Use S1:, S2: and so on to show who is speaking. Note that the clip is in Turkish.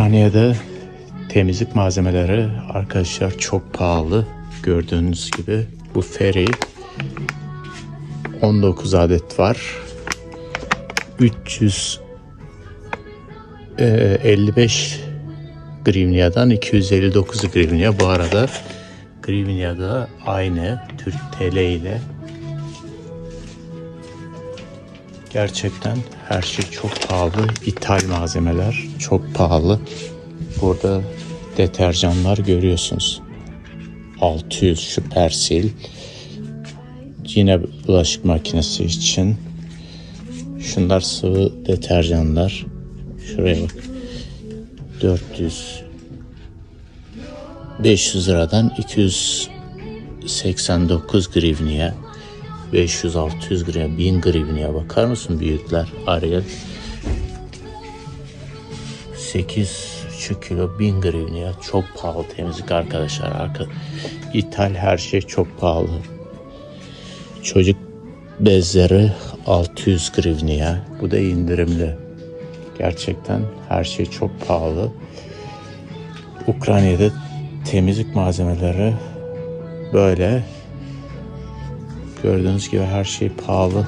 S1: Ukrayna'da temizlik malzemeleri arkadaşlar çok pahalı. Gördüğünüz gibi bu feri 19 adet var. 355 grivniyadan 259 grivniya. Bu arada grivniyada aynı Türk TL ile Gerçekten her şey çok pahalı. İthal malzemeler çok pahalı. Burada deterjanlar görüyorsunuz. 600 şu persil. Yine bulaşık makinesi için. Şunlar sıvı deterjanlar. Şuraya bak. 400 500 liradan 289 grivniye 500-600 gram, 1000 grivniye bakar mısın büyükler? Ariel 8,5 kilo 1000 grivniye çok pahalı temizlik arkadaşlar. Arka, İthal her şey çok pahalı. Çocuk bezleri 600 grivniye. Bu da indirimli. Gerçekten her şey çok pahalı. Ukrayna'da temizlik malzemeleri böyle Gördüğünüz gibi her şey pahalı.